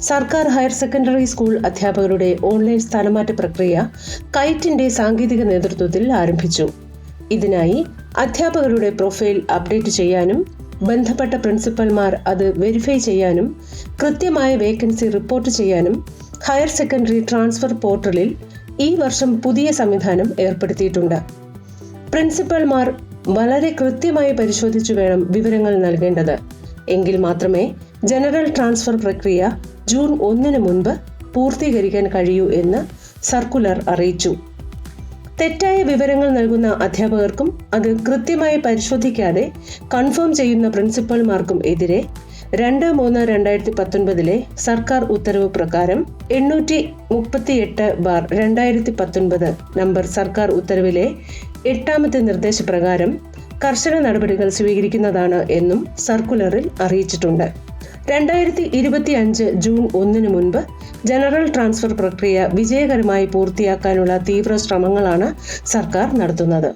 സർക്കാർ higher secondary school അധ്യാപകരുടെ online സ്ഥാനമാറ്റ പ്രക്രിയ കൈറ്റിന്റെ സാങ്കേതിക നേതൃത്വത്തിൽ ആരംഭിച്ചു. ഇതിനായി അധ്യാപകരുടെ പ്രൊഫൈൽ അപ്ഡേറ്റ് ചെയ്യാനും ബന്ധപ്പെട്ട പ്രിൻസിപ്പൽമാർ അത് വെരിഫൈ ചെയ്യാനും കൃത്യമായ വേക്കൻസി റിപ്പോർട്ട് ചെയ്യാനും ഹയർ സെക്കൻഡറി ട്രാൻസ്ഫർ പോർട്ടലിൽ ഈ വർഷം പുതിയ സംവിധാനം ഏർപ്പെടുത്തിയിട്ടുണ്ട്. പ്രിൻസിപ്പൽമാർ വളരെ കൃത്യമായി പരിശോധിച്ചു വേണം വിവരങ്ങൾ നൽകേണ്ടത്. എങ്കിൽ മാത്രമേ ജനറൽ ട്രാൻസ്ഫർ പ്രക്രിയ ജൂൺ ഒന്നിന് മുൻപ് പൂർത്തീകരിക്കാൻ കഴിയൂ എന്ന് സർക്കുലർ അറിയിച്ചു. തെറ്റായ വിവരങ്ങൾ നൽകുന്ന അധ്യാപകർക്കും അത് കൃത്യമായി പരിശോധിക്കാതെ കൺഫേം ചെയ്യുന്ന പ്രിൻസിപ്പൽമാർക്കും എതിരെ രണ്ട് മൂന്ന് രണ്ടായിരത്തി പത്തൊൻപതിലെ സർക്കാർ ഉത്തരവ് പ്രകാരം എണ്ണൂറ്റി മുപ്പത്തി എട്ട് ബാർ രണ്ടായിരത്തി പത്തൊൻപത് നമ്പർ സർക്കാർ ഉത്തരവിലെ എട്ടാമത്തെ നിർദ്ദേശപ്രകാരം കർശന നടപടികൾ സ്വീകരിക്കുന്നതാണ് എന്നും സർക്കുലറിൽ അറിയിച്ചിട്ടുണ്ട്. രണ്ടായിരത്തി ഇരുപത്തി അഞ്ച് ജൂൺ ഒന്നിന് മുൻപ് ജനറൽ ട്രാൻസ്ഫർ പ്രക്രിയ വിജയകരമായി പൂർത്തിയാക്കാനുള്ള തീവ്ര ശ്രമങ്ങളാണ് സർക്കാർ നടത്തുന്നത്.